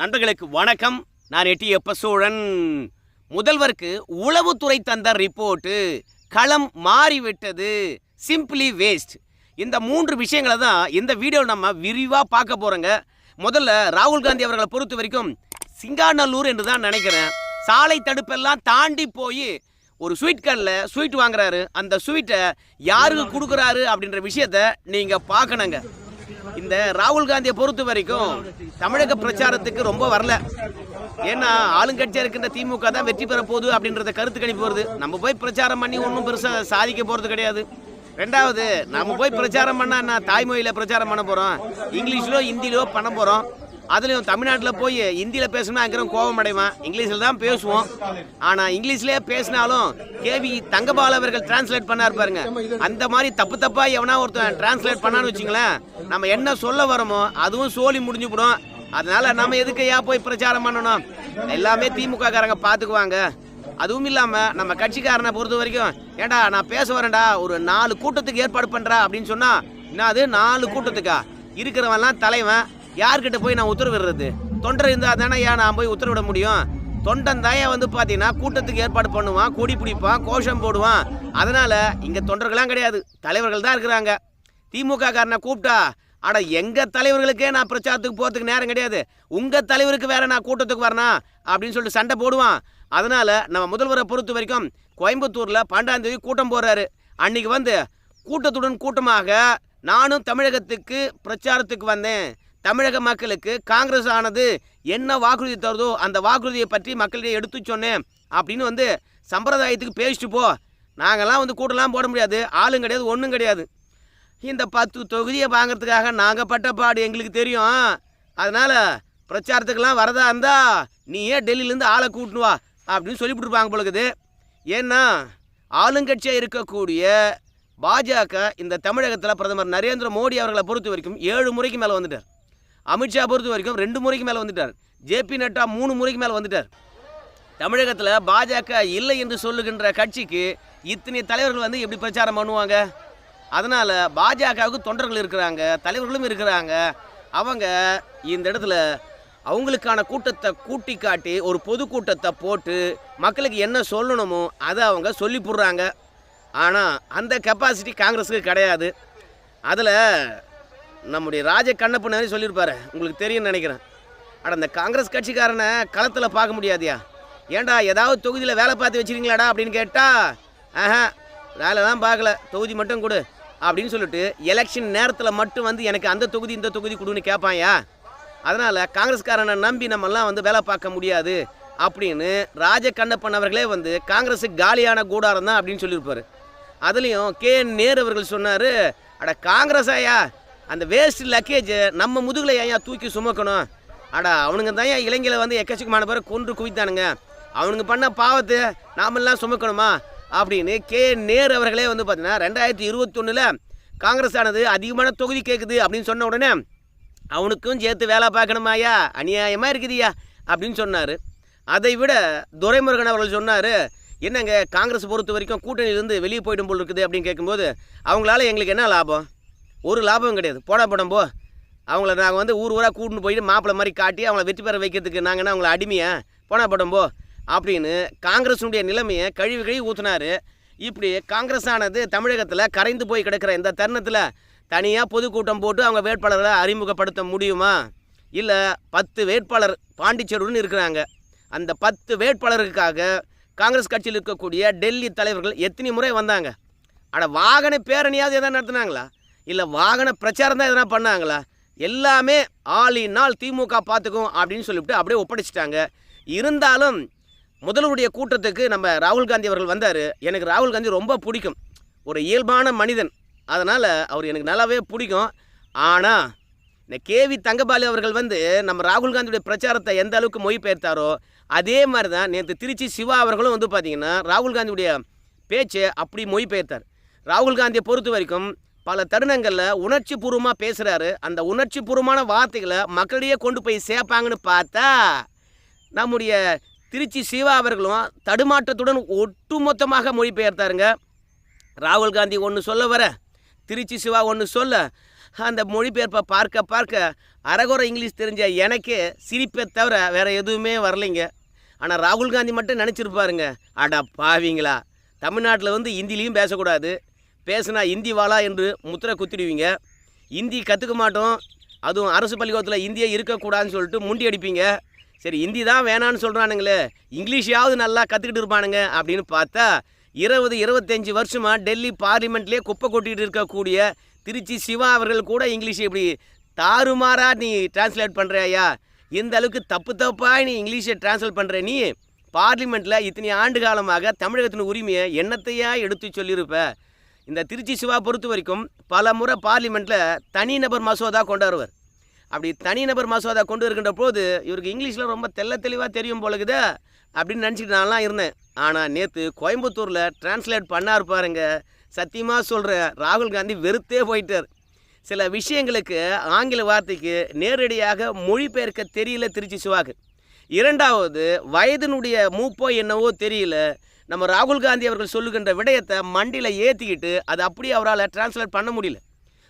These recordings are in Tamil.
நண்பர்களுக்கு வணக்கம். நான் எட்டி எப்ப சோழன் முதல்வருக்கு உளவுத்துறை தந்த ரிப்போர்ட்டு களம் மாறிவிட்டது. சிம்பிளி வேஸ்ட் இந்த மூன்று விஷயங்களை தான் இந்த வீடியோவில் நம்ம விரிவாக பார்க்க போகிறோங்க முதல்ல ராகுல் காந்தி அவர்களை பொறுத்த வரைக்கும் சிங்காநல்லூர் என்று தான் நினைக்கிறேன். சாலை தடுப்பெல்லாம் தாண்டி போய் ஒரு ஸ்வீட் கடையில் ஸ்வீட் வாங்குறாரு. அந்த ஸ்வீட்டை யாருக்கு கொடுக்குறாரு அப்படின்ற விஷயத்த நீங்கள் பார்க்கணுங்க. இந்த ராகுல் காந்தியை பொறுத்த வரைக்கும் தமிழக பிரச்சாரத்துக்கு ரொம்ப வரல. ஏன்னா ஆளுங்கட்சியாக இருக்கின்ற திமுக தான் வெற்றி பெற போகுது அப்படின்றத கருத்து கணிப்பு வருது. நம்ம போய் பிரச்சாரம் பண்ணி ஒன்றும் பெருசாக சாதிக்க போகிறது கிடையாது. ரெண்டாவது நம்ம போய் பிரச்சாரம் பண்ணா என்ன? தாய்மொழியில் பிரச்சாரம் பண்ண போகிறோம் இங்கிலீஷ்லோ ஹிந்திலோ பண்ண போகிறோம் அதுலேயும் தமிழ்நாட்டில் போய் ஹிந்தியில் பேசணும்னா அங்கேயும் கோபம் அடைவான் இங்கிலீஷில் தான் பேசுவோம். ஆனால் இங்கிலீஷ்லேயே பேசினாலும் கேவி தங்கபால் அவர்கள் டிரான்ஸ்லேட் பண்ணார் பாருங்க. அந்த மாதிரி தப்பு தப்பாக எவனா ஒருத்தன் டிரான்ஸ்லேட் பண்ணான்னு வச்சுங்களேன் நம்ம என்ன சொல்ல வரோமோ அதுவும் சோழி முடிஞ்சு போடும். அதனால நம்ம எதுக்கு ஏன் போய் பிரச்சாரம் பண்ணணும்? எல்லாமே திமுக காரங்க பார்த்துக்குவாங்க அதுவும் இல்லாம நம்ம கட்சிக்காரனை பொறுத்த வரைக்கும் ஏண்டா நான் பேச வரேன்டா ஒரு நாலு கூட்டத்துக்கு ஏற்பாடு பண்றா அப்படின்னு சொன்னா என்ன அது நாலு கூட்டத்துக்கா? இருக்கிறவன்லாம் தலைவன் யார்கிட்ட போய் நான் உத்தரவிடுறது தொண்டர் இருந்தால் தானே ஏன் நான் போய் உத்தரவிட முடியும்? தொண்டன் தாயா வந்து பார்த்தீங்கன்னா கூட்டத்துக்கு ஏற்பாடு பண்ணுவான் கொடி பிடிப்பான் கோஷம் போடுவான். அதனால் இங்கே தொண்டர்கள்லாம் கிடையாது. தலைவர்கள் தான் இருக்கிறாங்க. திமுக காரனை கூப்பிட்டா ஆனால் எங்கள் தலைவர்களுக்கே நான் பிரச்சாரத்துக்கு போகிறதுக்கு நேரம் கிடையாது. உங்கள் தலைவருக்கு வேற நான் கூட்டத்துக்கு வரணும் அப்படின்னு சொல்லிட்டு சண்டை போடுவான். அதனால் நம்ம முதல்வரை பொறுத்த வரைக்கும் கோயம்புத்தூரில் பன்னெண்டாந்தேதி கூட்டம் போடுறாரு. அன்னைக்கு வந்து கூட்டத்துடன் கூட்டமாக நானும் தமிழகத்துக்கு பிரச்சாரத்துக்கு வந்தேன். தமிழக மக்களுக்கு காங்கிரஸ் ஆனது என்ன வாக்குறுதி தருதோ அந்த வாக்குறுதியை பற்றி மக்களிடையே எடுத்து சொன்னேன். அப்படின்னு வந்து சம்பிரதாயத்துக்கு பேசிட்டு போ. நாங்கள்லாம் வந்து கூட்டம்லாம் போட முடியாது. ஆளும் கிடையாது ஒன்றும் கிடையாது. இந்த பத்து தொகுதியை வாங்குறதுக்காக நாங்கள் பட்ட பாடு எங்களுக்கு தெரியும். அதனால் பிரச்சாரத்துக்கெல்லாம் வரதா இருந்தால் நீ ஏன் டெல்லியிலேருந்து ஆளை கூட்டினு வா அப்படின்னு சொல்லிவிட்டுருப்பாங்க பொழுது ஏன்னா ஆளுங்கட்சியாக இருக்கக்கூடிய பாஜக இந்த தமிழகத்தில் பிரதமர் நரேந்திர மோடி அவர்களை பொறுத்த வரைக்கும் ஏழு முறைக்கு மேலே வந்துட்டார். அமித்ஷா பொறுத்த வரைக்கும் ரெண்டு முறைக்கு மேலே வந்துட்டார். ஜேபி நட்டா மூணு முறைக்கு மேலே வந்துட்டார். தமிழகத்தில் பாஜக இல்லை என்று சொல்லுகின்ற கட்சிக்கு இத்தனை தலைவர்கள் வந்து எப்படி பிரச்சாரம் பண்ணுவாங்க? அதனால் பாஜகவுக்கு தொண்டர்கள் இருக்கிறாங்க தலைவர்களும் இருக்கிறாங்க. அவங்க இந்த இடத்துல அவங்களுக்கான கூட்டத்தை கூட்டி காட்டி ஒரு பொதுக்கூட்டத்தை போட்டு மக்களுக்கு என்ன சொல்லணுமோ அதை அவங்க சொல்லி போடுறாங்க ஆனால் அந்த கெப்பாசிட்டி காங்கிரஸுக்கு கிடையாது. அதில் நம்முடைய ராஜ கண்ணப்பனாரி சொல்லியிருப்பாரு. உங்களுக்கு தெரியும்னு நினைக்கிறேன். அட அந்த காங்கிரஸ் கட்சிக்காரனை களத்தில் பார்க்க முடியாதியா? ஏன்டா ஏதாவது தொகுதியில் வேலை பார்த்து வச்சிருக்கீங்களாடா அப்படின்னு கேட்டால் ஆஹா வேலை தான் பார்க்கல. தொகுதி மட்டும் கொடு அப்படின்னு சொல்லிட்டு எலெக்ஷன் நேரத்தில் மட்டும் வந்து எனக்கு அந்த தொகுதி இந்த தொகுதி கொடுன்னு கேட்பாயா அதனால் காங்கிரஸ்காரனை நம்பி நம்மெல்லாம் வந்து வேலை பார்க்க முடியாது அப்படின்னு ராஜ கண்ணப்பன் அவர்களே வந்து காங்கிரஸுக்கு காலியான கூடாரம் தான் அப்படின்னு சொல்லியிருப்பார். அதுலேயும் கே என் நேரு அவர்கள் சொன்னார் அட காங்கிரஸ் ஐயா அந்த வேஸ்ட் லக்கேஜ் நம்ம முதுகில் ஏன் தூக்கி சுமக்கணும்? அடா அவனுங்க தான் ஏன் இளைஞரை வந்து எக்கச்சக்கமான பேரை கொன்று குவித்தானுங்க. அவனுங்க பண்ண பாவத்தை நாமெல்லாம் சுமக்கணுமா? அப்படின்னு கே. நேரு அவர்களே வந்து பார்த்தீங்கன்னா ரெண்டாயிரத்தி இருபத்தொன்னில் காங்கிரஸ் ஆனது அதிகமான தொகுதி கேட்குது அப்படின்னு சொன்ன உடனே அவனுக்கும் சேர்த்து வேலை பார்க்கணுமாயா அநியாயமாக இருக்குதுயா அப்படின்னு சொன்னார். அதை விட துரைமுருகன் அவர்கள் சொன்னார் என்னங்க காங்கிரஸ் பொறுத்த வரைக்கும் கூட்டணியிலிருந்து வெளியே போயிடும் போல் இருக்குது அப்படின்னு கேட்கும்போது அவங்களால எங்களுக்கு என்ன லாபம்? ஒரு லாபம் கிடையாது. போடா படம் போ. அவங்கள நாங்கள் வந்து ஊர் ஊராக கூட்டின்னு போயிட்டு மாப்பிள்ளை மாதிரி காட்டி அவங்கள வெற்றி பெற வைக்கிறதுக்கு நாங்கள் என்ன அவங்கள அடிமையா? போனா படம் போ. அப்படின்னு காங்கிரஸுடைய நிலைமையை கழுவி கழுவி ஊற்றினார் இப்படி காங்கிரஸ் ஆனது தமிழகத்தில் கரைந்து போய் கிடக்கிற இந்த தருணத்தில் தனியாக பொதுக்கூட்டம் போட்டு அவங்க வேட்பாளர்களை அறிமுகப்படுத்த முடியுமா? இல்லை பத்து வேட்பாளர் பாண்டிச்சேருன்னு இருக்கிறாங்க. அந்த பத்து வேட்பாளருக்காக காங்கிரஸ் கட்சியில் இருக்கக்கூடிய டெல்லி தலைவர்கள் எத்தனை முறை வந்தாங்க? ஆனால் வாகன பேரணியாவது எதாவது நடத்துனாங்களா? இல்லை வாகன பிரச்சாரம் தான் எதனா பண்ணாங்களா? எல்லாமே ஆளினால் திமுக பார்த்துக்கும் அப்படின்னு சொல்லிவிட்டு அப்படியே ஒப்படைச்சிட்டாங்க. இருந்தாலும் முதல்வருடைய கூட்டத்துக்கு நம்ம ராகுல் காந்தி அவர்கள் வந்தார். எனக்கு ராகுல் காந்தி ரொம்ப பிடிக்கும். ஒரு இயல்பான மனிதன். அதனால் அவர் எனக்கு நல்லாவே பிடிக்கும். ஆனால் இந்த கேவி தங்கபாலி அவர்கள் வந்து நம்ம ராகுல் காந்தியுடைய பிரச்சாரத்தை எந்த அளவுக்கு மொழிபெயர்த்தாரோ அதே மாதிரி தான் நேற்று திருச்சி சிவா அவர்களும் வந்து பார்த்திங்கன்னா ராகுல் காந்தியுடைய பேச்சை அப்படி மொழிபெயர்த்தார். ராகுல் காந்தியை பொறுத்த வரைக்கும் பல தருணங்களில் உணர்ச்சி பூர்வமாக பேசுகிறாரு அந்த உணர்ச்சி பூர்வமான வார்த்தைகளை மக்களிடையே கொண்டு போய் சேர்ப்பாங்கன்னு பார்த்தா நம்முடைய திருச்சி சிவா அவர்களும் தடுமாற்றத்துடன் ஒட்டுமொத்தமாக மொழிபெயர்த்தாருங்க. ராகுல் காந்தி ஒன்று சொல்ல வர திருச்சி சிவா ஒன்று சொல்ல அந்த மொழிபெயர்ப்பை பார்க்க பார்க்க அரகுற இங்கிலீஷ் தெரிஞ்ச எனக்கே சிரிப்பை தவிர வேறு எதுவுமே வரலைங்க. ஆனால் ராகுல் காந்தி மட்டும் நினச்சிருப்பாருங்க. அடா பாவிங்களா? தமிழ்நாட்டில் வந்து ஹிந்திலையும் பேசக்கூடாது. பேசுனா இந்தி வாழா என்று முத்திரை குத்திடுவீங்க. இந்தி கற்றுக்க மாட்டோம். அதுவும் அரசு பள்ளிக்கூடத்தில் இந்தியே இருக்கக்கூடாதுன்னு சொல்லிட்டு முண்டி அடிப்பீங்க. சரி இந்தி தான் வேணான்னு சொல்கிறானுங்களே இங்கிலீஷாவது நல்லா கற்றுக்கிட்டு இருப்பானுங்க அப்படின்னு பார்த்தா இருபது இருபத்தஞ்சி வருஷமாக டெல்லி பார்லிமெண்ட்லேயே குப்பை கொட்டிகிட்டு இருக்கக்கூடிய திருச்சி சிவா அவர்கள் கூட இங்கிலீஷ் இப்படி தாறுமாறாக நீ டிரான்ஸ்லேட் பண்ணுறியா இந்த அளவுக்கு தப்பு தப்பாக நீ இங்கிலீஷை டிரான்ஸ்லேட் பண்ணுற நீ? பார்லிமெண்ட்டில் இத்தனை ஆண்டு காலமாக தமிழகத்தின் உரிமையை என்னத்தையா எடுத்து சொல்லியிருப்ப? இந்த திருச்சி சிவா பொறுத்த வரைக்கும் பல முறை பார்லிமெண்ட்டில் தனிநபர் மசோதா கொண்டாடுவார். அப்படி தனிநபர் மசோதா கொண்டு இருக்கின்ற போது இவருக்கு இங்கிலீஷில் ரொம்ப தெள்ள தெளிவாக தெரியும் போலக்குது அப்படின்னு நினச்சிட்டு நான்லாம் இருந்தேன். ஆனால் நேற்று கோயம்புத்தூரில் டிரான்ஸ்லேட் பண்ணார் பாருங்க. சத்தியமாக சொல்கிற ராகுல் காந்தி வெறுத்தே போயிட்டார். சில விஷயங்களுக்கு ஆங்கில வார்த்தைக்கு நேரடியாக மொழிபெயர்க்க தெரியல திருச்சி சிவாக்கு. இரண்டாவது வயதினுடைய மூப்போ என்னவோ தெரியல. நம்ம ராகுல் காந்தி அவர்கள் சொல்லுகின்ற விடயத்தை மண்டியில் ஏற்றிக்கிட்டு அது அப்படியே அவரால் டிரான்ஸ்லேட் பண்ண முடியல.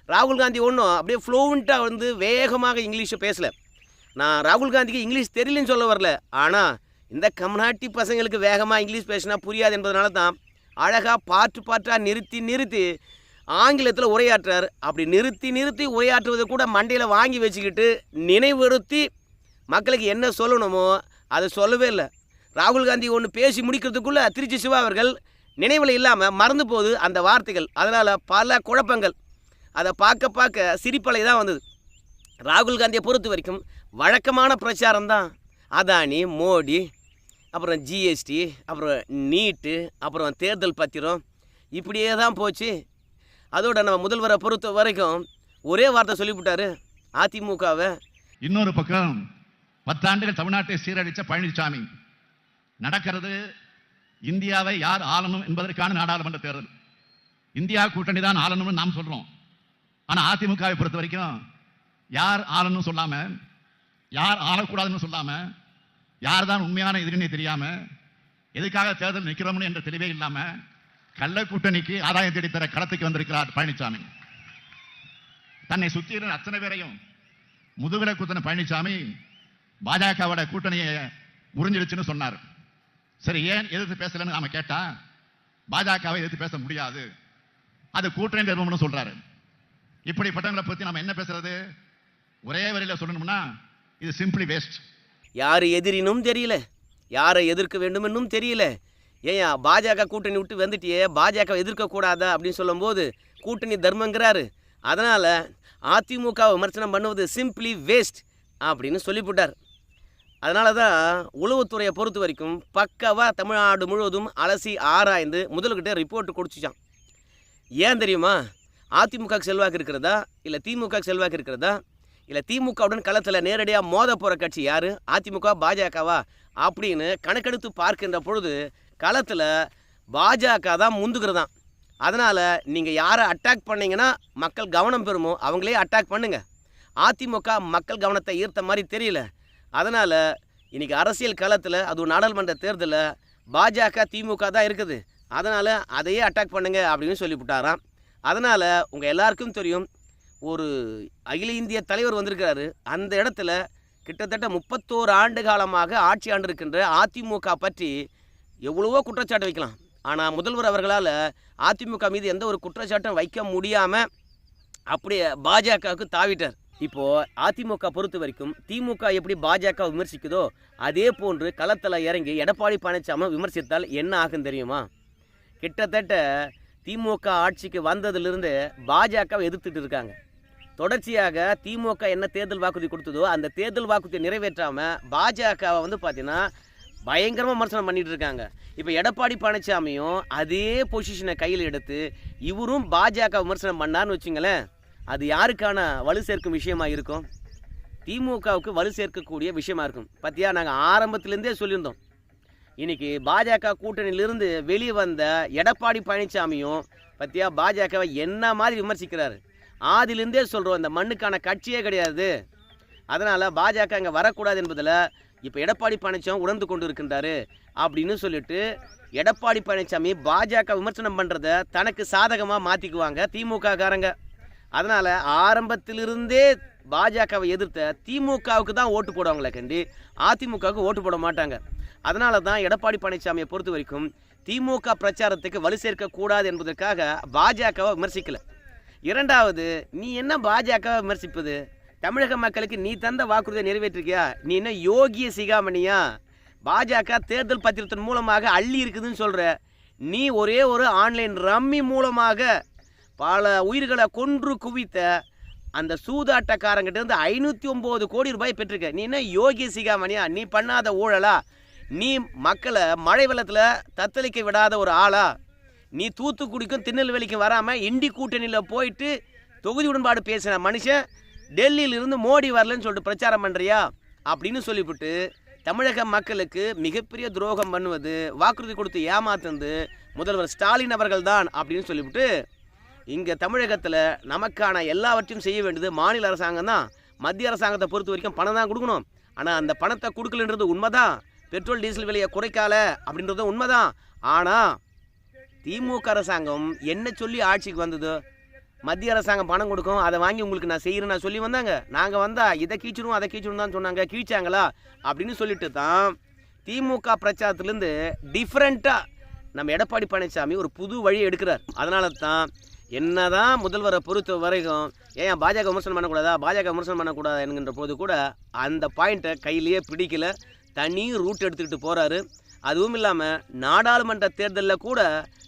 ராகுல் காந்தி ஒன்றும் அப்படியே ஃப்ளூவெண்ட்டாக வந்து வேகமாக இங்கிலீஷை பேசலை. நான் ராகுல் காந்திக்கு இங்கிலீஷ் தெரியலன்னு சொல்ல வரல. ஆனால் இந்த கம்நாட்டி பசங்களுக்கு வேகமாக இங்கிலீஷ் பேசினா புரியாது என்பதனால தான் அழகாக பாட்டு பாட்டாக நிறுத்தி நிறுத்தி ஆங்கிலத்தில் உரையாற்றுறார் அப்படி நிறுத்தி நிறுத்தி உரையாற்றுவதை கூட மண்டையில் வாங்கி வச்சுக்கிட்டு நினைவுறுத்தி மக்களுக்கு என்ன சொல்லணுமோ அதை சொல்லவே இல்லை. ராகுல் காந்தி ஒன்று பேசி முடிக்கிறதுக்குள்ளே திருச்சி சிவா அவர்கள் நினைவில் இல்லாமல் மறந்து போகுது அந்த வார்த்தைகள். அதனால் பல குழப்பங்கள். அதை பார்க்க பார்க்க சிரிப்பலை தான் வந்தது. ராகுல் காந்தியை பொறுத்த வரைக்கும் வழக்கமான பிரச்சாரம் தான். அதானி மோடி அப்புறம் ஜிஎஸ்டி அப்புறம் நீட்டு அப்புறம் தேர்தல் பத்திரம். இப்படியே தான் போச்சு. அதோட நம்ம முதல்வரை பொறுத்த வரைக்கும் ஒரே வார்த்தை சொல்லிவிட்டாரு அதிமுகவை. இன்னொரு பக்கம் பத்தாண்டுகள் தமிழ்நாட்டை சீரழித்த பழனிசாமி நடக்கிறது. இந்தியாவை யார் ஆளணும் என்பதற்கான நாடாளுமன்ற தேர்தல். இந்தியா கூட்டணி தான் ஆளணும்னு நாம் சொல்றோம். ஆனா அதிமுகவை பொறுத்த வரைக்கும் யார் ஆளணும் சொல்லாம யார் ஆளக்கூடாதுன்னு சொல்லாம யார் தான் உண்மையான எதிரினே தெரியாம எதுக்காக தேர்தல் நிற்கிறோம்னு என்ற தெளிவே இல்லாம கள்ள கூட்டணிக்கு ஆதாயம் தேடித்தர களத்துக்கு வந்திருக்கிறார் பழனிசாமி தன்னை சுற்றி இருந்த அத்தனை பேரையும் முதுகலை குத்தின பழனிசாமி பாஜகவோட கூட்டணியை முறிஞ்சிடுச்சுன்னு சொன்னார். சரி ஏன் எதிர்த்து பேசலன்னு நாம கேட்டா பாஜகவை எதிர்த்து பேச முடியாது. அது கூட்டணி தர்மம்னு சொல்றாரு. இப்படிப்பட்டவங்களை பத்தி நாம என்ன பேசுறது? ஒரே வரியில சொல்லணும்னா இது சிம்பிளி வேஸ்ட் யார் எதிரினும் தெரியல. யாரை எதிர்க்க வேண்டுமென்னும் தெரியல. ஏயா பாஜக கூட்டணி விட்டு வந்துட்டியே பாஜக எதிர்க்கக்கூடாதா அப்படின்னு சொல்லும்போது கூட்டணி தர்மங்கிறாரு. அதனால் அதிமுக விமர்சனம் பண்ணுவது சிம்பிளி வேஸ்ட் அப்படின்னு சொல்லிவிட்டார். அதனால தான் உளவுத்துறையை பொறுத்த வரைக்கும் பக்காவாக தமிழ்நாடு முழுவதும் அலசி ஆராய்ந்து முதல்கிட்ட ரிப்போர்ட் கொடுத்துச்சான் ஏன் தெரியுமா? அதிமுக செல்வாக்கு இருக்கிறதா? இல்லை திமுக செல்வாக்கு இருக்கிறதா? இல்லை திமுகவுடன் களத்தில் நேரடியாக மோத போகிற கட்சி யார்? அதிமுக பாஜகவா? அப்படின்னு கணக்கெடுத்து பார்க்கின்ற பொழுது களத்தில் பாஜக தான் முந்துக்கிறதான் அதனால் நீங்கள் யாரை அட்டாக் பண்ணிங்கன்னா மக்கள் கவனம் பெறுமோ? அவங்களே அட்டாக் பண்ணுங்கள் அதிமுக மக்கள் கவனத்தை ஈர்த்த மாதிரி தெரியல. அதனால் இன்றைக்கி அரசியல் களத்தில் அதுவும் நாடாளுமன்ற தேர்தலில் பாஜக திமுக தான் இருக்குது. அதனால் அதையே அட்டாக் பண்ணுங்கள் அப்படின்னு சொல்லிவிட்டாராம். அதனால் உங்கள் எல்லாருக்கும் தெரியும் ஒரு அகில இந்திய தலைவர் வந்திருக்கிறாரு. அந்த இடத்துல கிட்டத்தட்ட முப்பத்தோரு ஆண்டு காலமாக ஆட்சி ஆண்டிருக்கின்ற அதிமுக பற்றி எவ்வளவோ குற்றச்சாட்டு வைக்கலாம். ஆனால் முதல்வர் அவர்களால் அதிமுக மீது எந்த ஒரு குற்றச்சாட்டும் வைக்க முடியாமல் அப்படியே பாஜகவுக்கு தாவிட்டார். இப்போ அதிமுக பொறுத்த வரைக்கும் திமுக எப்படி பாஜக விமர்சிக்குதோ அதே போன்று களத்தில் இறங்கி எடப்பாடி பழனிசாமி விமர்சித்தால் என்ன ஆகும் தெரியுமா? கிட்டத்தட்ட திமுக ஆட்சிக்கு வந்ததுலேருந்து பாஜகவை எதிர்த்துட்டு இருக்காங்க. தொடர்ச்சியாக திமுக என்ன தேர்தல் வாக்குறுதி கொடுத்ததோ அந்த தேர்தல் வாக்குறுதியை நிறைவேற்றாமல் பாஜகவை வந்து பார்த்தீங்கன்னா பயங்கரமாக விமர்சனம் பண்ணிட்டு இருக்காங்க. இப்போ எடப்பாடி பழனிசாமியும் அதே பொசிஷனை கையில் எடுத்து இவரும் பாஜக விமர்சனம் பண்ணார்னு வச்சுங்களேன். அது யாருக்கான வலு சேர்க்கும் விஷயமா இருக்கும்? திமுகவுக்கு வலு சேர்க்கக்கூடிய விஷயமா இருக்கும். பார்த்தியா நாங்கள் ஆரம்பத்துலேருந்தே சொல்லியிருந்தோம். இன்றைக்கி பாஜக கூட்டணியிலிருந்து வெளியே வந்த எடப்பாடி பழனிசாமியும் பார்த்தியா பாஜகவை என்ன மாதிரி விமர்சிக்கிறாரு? ஆதிலிருந்தே சொல்கிறோம் இந்த மண்ணுக்கான கட்சியே கிடையாது. அதனால் பாஜக அங்கே வரக்கூடாது என்பதில் இப்போ எடப்பாடி பழனிசாமி உணர்ந்து கொண்டு இருக்கின்றாரு அப்படின்னு சொல்லிட்டு எடப்பாடி பழனிசாமி பாஜக விமர்சனம் பண்ணுறத தனக்கு சாதகமாக மாற்றிக்குவாங்க திமுக காரங்க அதனால் ஆரம்பத்திலிருந்தே பாஜகவை எதிர்த்த திமுகவுக்கு தான் ஓட்டு போடுவாங்களே கண்டி. அதிமுகவுக்கு ஓட்டு போட மாட்டாங்க. அதனால தான் எடப்பாடி பழனிசாமியை பொறுத்த வரைக்கும் திமுக பிரச்சாரத்துக்கு வலு சேர்க்கக்கூடாது என்பதற்காக பாஜகவை விமர்சிக்கலை. இரண்டாவது நீ என்ன பாஜகவை விமர்சிப்பது? தமிழக மக்களுக்கு நீ தந்த வாக்குறுதியை நிறைவேற்றிருக்கியா? நீ என்ன யோகிய சிகாமணியா? பாஜக தேர்தல் பத்திரத்தின் மூலமாக அள்ளி இருக்குதுன்னு சொல்கிற நீ ஒரே ஒரு ஆன்லைன் ரம்மி மூலமாக பல உயிர்களை கொன்று குவித்த அந்த சூதாட்டக்காரங்கிட்ட இருந்து ஐநூற்றி ஒம்பது கோடி ரூபாய் பெற்றிருக்க. நீ என்ன யோகி சிகாமணியா நீ பண்ணாத ஊழலா? நீ மக்களை மழை வெள்ளத்தில் தத்தளிக்க விடாத ஒரு ஆளா? நீ தூத்துக்குடிக்கும் திருநெல்வேலிக்கும் வராமல் இண்டி கூட்டணியில் போயிட்டு தொகுதி உடன்பாடு பேசின மனுஷன் டெல்லியிலிருந்து மோடி வரலன்னு சொல்லிட்டு பிரச்சாரம் பண்ணுறியா அப்படின்னு சொல்லிவிட்டு தமிழக மக்களுக்கு மிகப்பெரிய துரோகம் பண்ணுவது வாக்குறுதி கொடுத்து ஏமாத்துனது முதல்வர் ஸ்டாலின் அவர்கள் தான் அப்படின்னு சொல்லிவிட்டு இங்கே தமிழகத்தில் நமக்கான எல்லாவற்றையும் செய்ய வேண்டியது மாநில அரசாங்கம் தான். மத்திய அரசாங்கத்தை பொறுத்த வரைக்கும் பணம் தான் கொடுக்கணும். ஆனால் அந்த பணத்தை கொடுக்கலன்றது உண்மைதான். பெட்ரோல் டீசல் விலையை குறைக்கால அப்படின்றது உண்மைதான். ஆனால் திமுக அரசாங்கம் என்ன சொல்லி ஆட்சிக்கு வந்தது? மத்திய அரசாங்கம் பணம் கொடுக்கும் அதை வாங்கி உங்களுக்கு நான் செய்கிறேன் நான் சொல்லி வந்தாங்க. நாங்கள் வந்தால் இதை கீச்சிடும் அதை கீச்சிடும் தான் சொன்னாங்க. கீழ்ச்சாங்களா அப்படின்னு சொல்லிட்டு தான் திமுக பிரச்சாரத்துலேருந்து டிஃப்ரெண்ட்டாக நம்ம எடப்பாடி பழனிசாமி ஒரு புது வழி எடுக்கிறார். அதனால தான் என்னதான் முதல்வரை பொறுத்த வரைக்கும் ஏன் பாஜக விமர்சனம் பண்ணக்கூடாதா? பாஜக விமர்சனம் பண்ணக்கூடாதா என்கின்ற போது கூட அந்த பாயிண்ட்டை கையிலேயே பிடிக்கல. தனி ரூட் எடுத்துக்கிட்டு போகிறாரு அதுவும் இல்லாமல் நாடாளுமன்ற தேர்தலில் கூட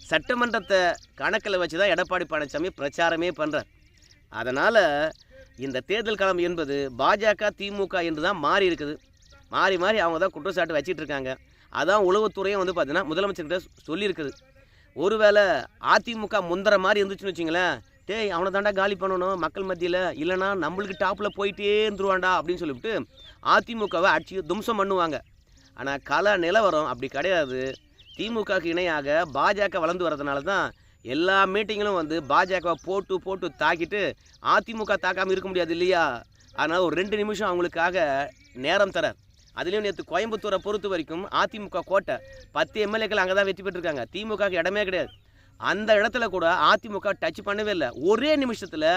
சட்டமன்றத்தை கணக்கில் வச்சு தான் எடப்பாடி பழனிசாமி பிரச்சாரமே பண்ணுறார் அதனால் இந்த தேர்தல் களம் என்பது பாஜக திமுக என்று தான் மாறி இருக்குது. மாறி மாறி அவங்க தான் குற்றச்சாட்டு வச்சிட்டு இருக்காங்க. அதான் உளவுத்துறையும் வந்து பார்த்தீங்கன்னா முதலமைச்சர்கிட்ட சொல்லியிருக்குது. ஒருவேளை அதிமுக முந்தர மாதிரி இருந்துச்சுன்னு வச்சிங்களேன் டேய் அவனை தாண்டா காலி பண்ணணும் மக்கள் மத்தியில் இல்லைனா நம்மளுக்கு டாப்பில் போயிட்டே இருந்துருவான்டா அப்படின்னு சொல்லிவிட்டு அதிமுகவை அடிச்சு தும்சம் பண்ணுவாங்க. ஆனால் கல நிலவரம் அப்படி கிடையாது. திமுகவுக்கு இணையாக பாஜக வளர்ந்து வரதுனால தான் எல்லா மீட்டிங்களும் வந்து பாஜகவை போட்டு போட்டு தாக்கிட்டு அதிமுக தாக்காமல் இருக்க முடியாது இல்லையா? அதனால் ஒரு ரெண்டு நிமிஷம் அவங்களுக்காக நேரம் தர அதுலேயும் நேற்று கோயம்புத்தூரை பொறுத்த வரைக்கும் அதிமுக கோட்டை பத்து எம்எல்ஏக்கள் அங்கே தான் வெற்றி பெற்றிருக்காங்க. திமுகவுக்கு இடமே கிடையாது. அந்த இடத்துல கூட அதிமுக டச் பண்ணவே இல்லை. ஒரே நிமிஷத்தில்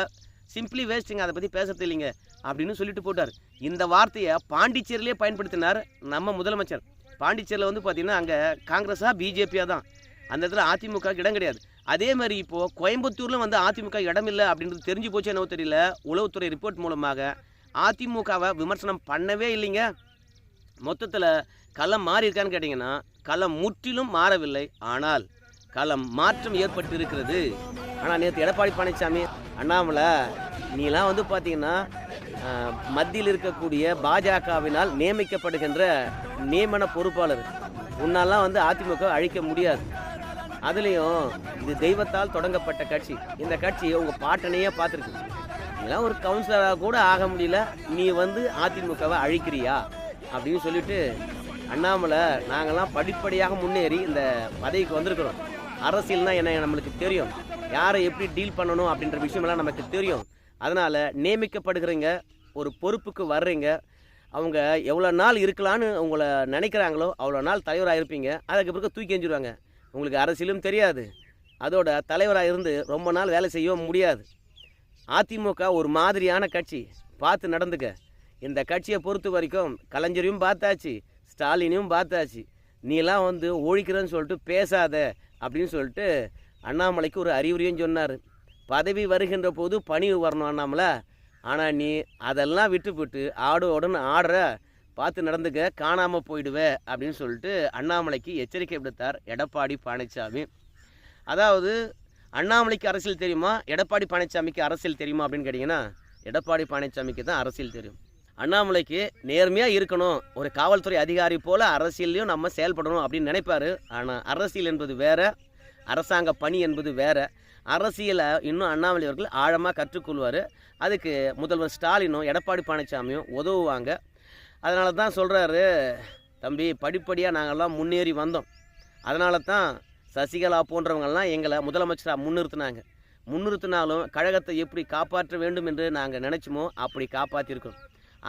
சிம்பிளி வேஸ்ட்டுங்க அதை பற்றி பேசுறது இல்லைங்க அப்படின்னு சொல்லிட்டு போட்டார். இந்த வார்த்தையை பாண்டிச்சேரியிலே பயன்படுத்தினார் நம்ம முதலமைச்சர். பாண்டிச்சேரியில் வந்து பார்த்திங்கன்னா அங்கே காங்கிரஸாக பிஜேபியாக தான். அந்த இடத்துல அதிமுக இடம் கிடையாது. அதே மாதிரி இப்போது கோயம்புத்தூரில் வந்து அதிமுக இடம் இல்லை அப்படின்றது தெரிஞ்சு போச்சு என்னவோ தெரியல. உளவுத்துறை ரிப்போர்ட் மூலமாக அதிமுகவை விமர்சனம் பண்ணவே இல்லைங்க. மொத்தத்தில் களம் மாறி இருக்கான்னு கேட்டிங்கன்னா களம் முற்றிலும் மாறவில்லை. ஆனால் களம் மாற்றம் ஏற்பட்டு இருக்கிறது ஆனால் நேற்று எடப்பாடி பழனிசாமி அண்ணாமலை நீலாம் வந்து பார்த்தீங்கன்னா மத்தியில் இருக்கக்கூடிய பாஜகவினால் நியமிக்கப்படுகின்ற நியமன பொறுப்பாளர். உன்னாலாம் வந்து அதிமுக அழிக்க முடியாது. அதுலேயும் இது தெய்வத்தால் தொடங்கப்பட்ட கட்சி. இந்த கட்சி உங்கள் பாட்டனையே பார்த்துருக்கு. இதெல்லாம் ஒரு கவுன்சிலராக கூட ஆக முடியல. நீ வந்து அதிமுகவை அழிக்கிறியா? அப்படின்னு சொல்லிட்டு அண்ணாமலை நாங்கள்லாம் படிப்படியாக முன்னேறி இந்த பதவிக்கு வந்திருக்கிறோம். அரசியல்னால் என்ன நம்மளுக்கு தெரியும். யாரை எப்படி டீல் பண்ணணும் அப்படின்ற விஷயமெல்லாம் நமக்கு தெரியும். அதனால் நியமிக்கப்படுகிறீங்க ஒரு பொறுப்புக்கு வர்றீங்க அவங்க எவ்வளோ நாள் இருக்கலான்னு உங்களை நினைக்கிறாங்களோ அவ்வளோ நாள் தலைவராக இருப்பீங்க. அதுக்கு பிறகு தூக்கி எஞ்சிடுவாங்க உங்களுக்கு அரசியலும் தெரியாது. அதோட தலைவராக இருந்து ரொம்ப நாள் வேலை செய்யவும் முடியாது. அதிமுக ஒரு மாதிரியான கட்சி. பார்த்து நடந்துக்க. இந்த கட்சியை பொறுத்த வரைக்கும் கலைஞரையும் பார்த்தாச்சு ஸ்டாலினையும் பார்த்தாச்சு. நீலாம் வந்து ஒழிக்கிறேன்னு சொல்லிட்டு பேசாத அப்படின்னு சொல்லிட்டு அண்ணாமலைக்கு ஒரு அறிவுரையும் சொன்னார். பதவி வருகின்ற போது பணிவு வரணும் அண்ணாமலை. ஆனால் நீ அதெல்லாம் விட்டுவிட்டு ஆடோடன்னு ஆடுற பார்த்து நடந்துக்க காணாமல் போயிடுவே அப்படின்னு சொல்லிட்டு அண்ணாமலைக்கு எச்சரிக்கை விடுத்தார் எடப்பாடி பழனிசாமி. அதாவது அண்ணாமலைக்கு அரசியல் தெரியுமா? எடப்பாடி பழனிசாமிக்கு அரசியல் தெரியுமா அப்படின்னு கேட்டிங்கன்னா எடப்பாடி பழனிசாமிக்கு தான் அரசியல் தெரியும். அண்ணாமலைக்கு நேர்மையாக இருக்கணும். ஒரு காவல்துறை அதிகாரி போல் அரசியல்லையும் நம்ம செயல்படணும் அப்படின்னு நினைப்பாரு. ஆனால் அரசியல் என்பது வேற அரசாங்க பணி என்பது வேறு. அரசியலை இன்னும் அண்ணாமலை அவர்கள் ஆழமாக கற்றுக்கொள்வார். அதுக்கு முதல்வர் ஸ்டாலினும் எடப்பாடி பழனிசாமியும் உதவுவாங்க. அதனால தான் சொல்கிறாரு தம்பி படிப்படியாக நாங்கள்லாம் முன்னேறி வந்தோம். அதனால தான் சசிகலா போன்றவங்கள்லாம் எங்களை முதலமைச்சராக முன்னிறுத்தினாங்க. முன்னிறுத்தினாலும் கழகத்தை எப்படி காப்பாற்ற வேண்டும் என்று நாங்கள் நினச்சோமோ அப்படி காப்பாற்றிருக்கோம்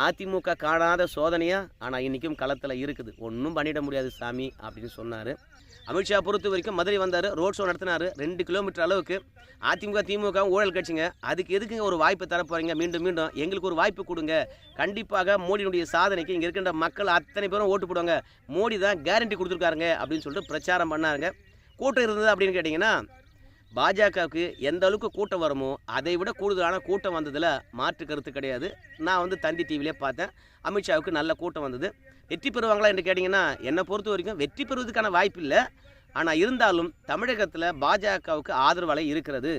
அதிமுக காணாத சோதனையாக ஆனால் இன்றைக்கும் களத்தில் இருக்குது. ஒன்றும் பண்ணிட முடியாது சாமி அப்படின்னு சொன்னார். அமித்ஷா பொறுத்த வரைக்கும் மதுரை வந்தார் ரோட் ஷோ நடத்தினார். ரெண்டு கிலோமீட்டர் அளவுக்கு. அதிமுக திமுக ஊழல் கட்சிங்க. அதுக்கு எதுக்குங்க ஒரு வாய்ப்பு தரப்போகிறீங்க மீண்டும் மீண்டும். எங்களுக்கு ஒரு வாய்ப்பு கொடுங்க. கண்டிப்பாக மோடியினுடைய சாதனைக்கு இங்கே இருக்கின்ற மக்கள் அத்தனை பேரும் ஓட்டு போடுவாங்க. மோடி தான் கேரண்டி கொடுத்துருக்காருங்க அப்படின்னு சொல்லிட்டு பிரச்சாரம் பண்ணாருங்க. கூட்டம் இருந்தது அப்படின்னு கேட்டிங்கன்னா பாஜகவுக்கு எந்த அளவுக்கு கூட்டம் வருமோ அதை விட கூடுதலான கூட்டம் வந்ததில் மாற்று கருத்து கிடையாது. நான் வந்து தந்தி டிவிலே பார்த்தேன். அமித்ஷாவுக்கு நல்ல கூட்டம் வந்தது. வெற்றி பெறுவாங்களா என்று கேட்டிங்கன்னா என்னை பொறுத்த வரைக்கும் வெற்றி பெறுவதற்கான வாய்ப்பு இல்லை. ஆனால் இருந்தாலும் தமிழகத்தில் பாஜகவுக்கு ஆதரவலை இருக்கிறது.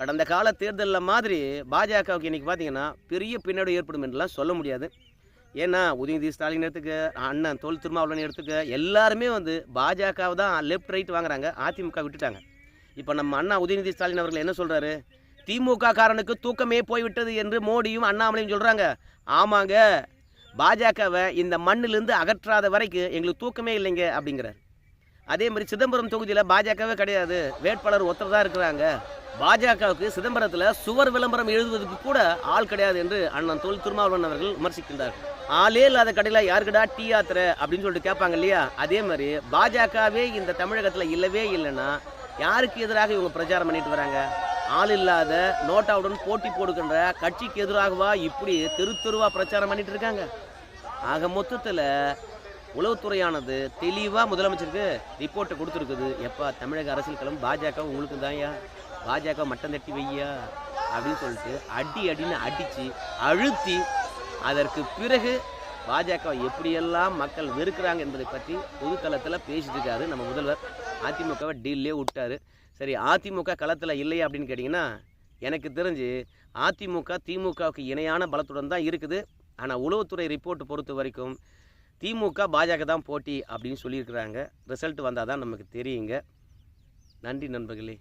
கடந்த கால தேர்தலில் மாதிரி பாஜகவுக்கு இன்றைக்கி பார்த்தீங்கன்னா பெரிய பின்னடைவு ஏற்படும் என்றுலாம் சொல்ல முடியாது. ஏன்னா உதயநிதி ஸ்டாலின் எடுத்துக்க அண்ணன் தொல் திருமாவளவன் எடுத்துக்க எல்லாருமே வந்து பாஜகவை தான் லெஃப்ட் ரைட் வாங்குறாங்க. அதிமுக விட்டுட்டாங்க. இப்போ நம்ம அண்ணா உதயநிதி ஸ்டாலின் அவர்கள் என்ன சொல்கிறாரு திமுக காரனுக்கு தூக்கமே போய்விட்டது என்று மோடியும் அண்ணாமலையும் சொல்கிறாங்க ஆமாங்க பாஜகவை இந்த மண்ணிலிருந்து அகற்றாத வரைக்கும் எங்களுக்கு தூக்கமே இல்லைங்க அப்படிங்கிறார். அதே மாதிரி சிதம்பரம் தொகுதியில் பாஜகவே கிடையாது. வேட்பாளர் ஒருத்தர் தான் இருக்கிறாங்க. பாஜகவுக்கு சிதம்பரத்தில் சுவர் விளம்பரம் எழுதுவதற்கு கூட ஆள் கிடையாது என்று அண்ணன் தொல் திருமாவளவன் அவர்கள் விமர்சிக்கின்றார். ஆளே இல்லாத கடையில் யாருக்கடா டீ ஆத்திர அப்படின்னு சொல்லிட்டு கேட்பாங்க இல்லையா? அதே மாதிரி பாஜகவே இந்த தமிழகத்தில் இல்லவே இல்லைன்னா யாருக்கு எதிராக இவங்க பிரச்சாரம் பண்ணிட்டு வராங்க? ஆள் இல்லாத நோட்டாவுடன் போட்டி போடுகின்ற கட்சிக்கு எதிராகவா இப்படி தெரு தெருவாக பிரச்சாரம் பண்ணிட்டு இருக்காங்க? ஆக மொத்தத்தில் உளவுத்துறையானது தெளிவாக முதலமைச்சருக்கு ரிப்போர்ட்டை கொடுத்துருக்குது. எப்போ தமிழக அரசியல் களம் பாஜக உங்களுக்கு தான்யா பாஜக மட்டம் தட்டி வையா? அப்படின்னு சொல்லிட்டு அடி அடின்னு அடித்து அழுத்தி அதற்கு பிறகு பாஜக எப்படியெல்லாம் மக்கள் வெறுக்கிறாங்க என்பதை பற்றி பொதுத்தளத்தில் பேசிட்டு இருக்காரு நம்ம முதல்வர். அதிமுகவை டீல்லே விட்டாரு. சரி அதிமுக களத்தில் இல்லையா அப்படின்னு கேட்டிங்கன்னா எனக்கு தெரிஞ்சு அதிமுக திமுகவுக்கு இணையான பலத்துடன் தான் இருக்குது. ஆனால் உளவுத்துறை ரிப்போர்ட் பொறுத்த வரைக்கும் திமுக பாஜக தான் போட்டி அப்படின்னு சொல்லியிருக்கிறாங்க. ரிசல்ட் வந்தால் தான் நமக்கு தெரியுங்க. நன்றி நண்பர்களே.